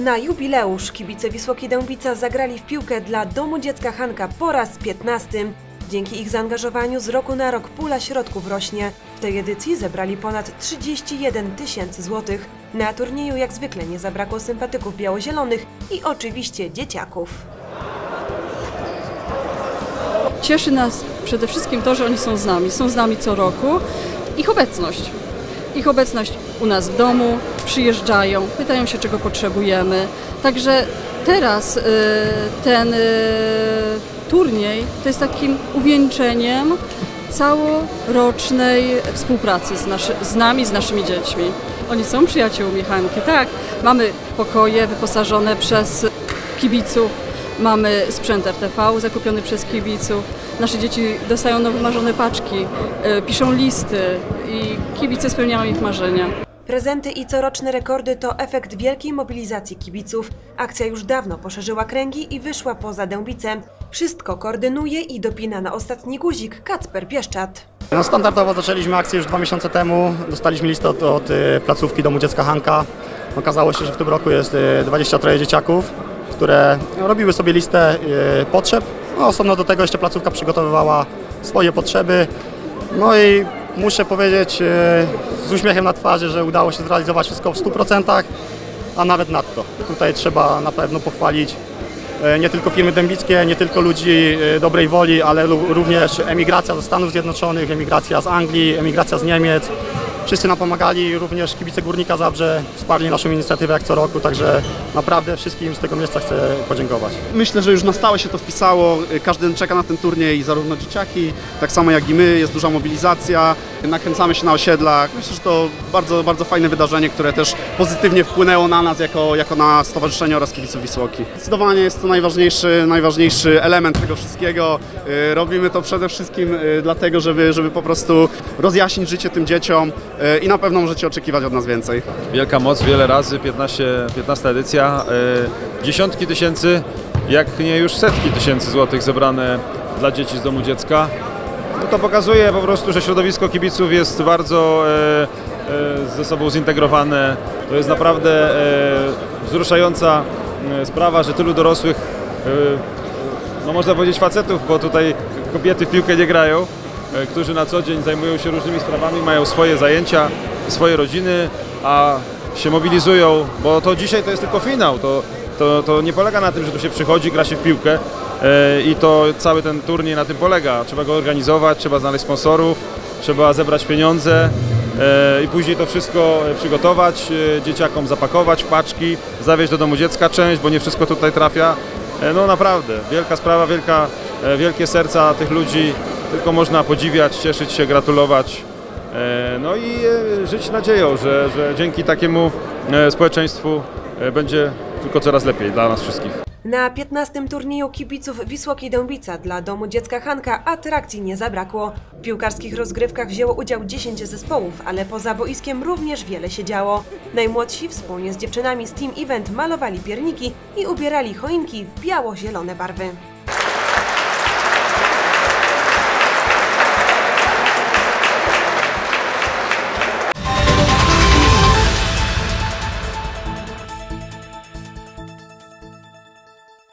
na jubileusz kibice Wisłoki Dębica zagrali w piłkę dla Domu Dziecka Hanka po raz 15. Dzięki ich zaangażowaniu z roku na rok pula środków rośnie. W tej edycji zebrali ponad 31 tysięcy złotych. Na turnieju jak zwykle nie zabrakło sympatyków białozielonych i oczywiście dzieciaków. Cieszy nas przede wszystkim to, że oni są z nami. Są z nami co roku. Ich obecność. Ich obecność u nas w domu, przyjeżdżają, pytają się, czego potrzebujemy. Także teraz y, ten y, turniej to jest takim uwieńczeniem całorocznej współpracy z, naszy, z nami, z naszymi dziećmi. Oni są przyjaciółmi Hanki, tak. Mamy pokoje wyposażone przez kibiców, mamy sprzęt RTV zakupiony przez kibiców. Nasze dzieci dostają nowe marzone paczki, y, piszą listy i kibice spełniają ich marzenia. Prezenty i coroczne rekordy to efekt wielkiej mobilizacji kibiców. Akcja już dawno poszerzyła kręgi i wyszła poza Dębice. Wszystko koordynuje i dopina na ostatni guzik Kacper Pieszczat. No standardowo zaczęliśmy akcję już dwa miesiące temu. Dostaliśmy listę od, od y, placówki Domu Dziecka Hanka. Okazało się, że w tym roku jest y, 23 dzieciaków, które robiły sobie listę y, potrzeb. No, osobno do tego jeszcze placówka przygotowywała swoje potrzeby. No i muszę powiedzieć y, z uśmiechem na twarzy, że udało się zrealizować wszystko w 100%, a nawet nadto. Tutaj trzeba na pewno pochwalić e, nie tylko firmy dębickie, nie tylko ludzi e, dobrej woli, ale również emigracja ze Stanów Zjednoczonych, emigracja z Anglii, emigracja z Niemiec. Wszyscy nam pomagali, również kibice Górnika Zabrze wsparli naszą inicjatywę jak co roku, także naprawdę wszystkim z tego miejsca chcę podziękować. Myślę, że już na stałe się to wpisało. Każdy czeka na ten turniej, zarówno dzieciaki, tak samo jak i my. Jest duża mobilizacja, nakręcamy się na osiedlach. Myślę, że to bardzo, bardzo fajne wydarzenie, które też pozytywnie wpłynęło na nas jako, jako na stowarzyszenie oraz kibiców Wisłoki. Zdecydowanie jest to najważniejszy, najważniejszy element tego wszystkiego. Yy, Robimy to przede wszystkim yy, dlatego, żeby, żeby po prostu rozjaśnić życie tym dzieciom i na pewno możecie oczekiwać od nas więcej. Wielka moc, wiele razy, 15, 15 edycja, y, dziesiątki tysięcy, jak nie już setki tysięcy złotych zebrane dla dzieci z domu dziecka. No to pokazuje po prostu, że środowisko kibiców jest bardzo e, e, ze sobą zintegrowane. To jest naprawdę e, wzruszająca e, sprawa, że tylu dorosłych, e, no można powiedzieć facetów, bo tutaj kobiety w piłkę nie grają, e, którzy na co dzień zajmują się różnymi sprawami, mają swoje zajęcia, swoje rodziny, a się mobilizują, bo to dzisiaj to jest tylko finał. To, to, to nie polega na tym, że tu się przychodzi, gra się w piłkę e, i to cały ten turniej na tym polega. Trzeba go organizować, trzeba znaleźć sponsorów, trzeba zebrać pieniądze e, i później to wszystko e, przygotować, e, dzieciakom zapakować w paczki, zawieźć do domu dziecka część, bo nie wszystko tutaj trafia. E, No naprawdę, wielka sprawa, wielka, e, wielkie serca tych ludzi, tylko można podziwiać, cieszyć się, gratulować. E, No i e, żyć nadzieją, że, że dzięki takiemu e, społeczeństwu będzie tylko coraz lepiej dla nas wszystkich. Na 15. turnieju kibiców Wisłoki Dębica dla Domu Dziecka Hanka atrakcji nie zabrakło. W piłkarskich rozgrywkach wzięło udział 10 zespołów, ale poza boiskiem również wiele się działo. Najmłodsi wspólnie z dziewczynami z Team Event malowali pierniki i ubierali choinki w biało-zielone barwy.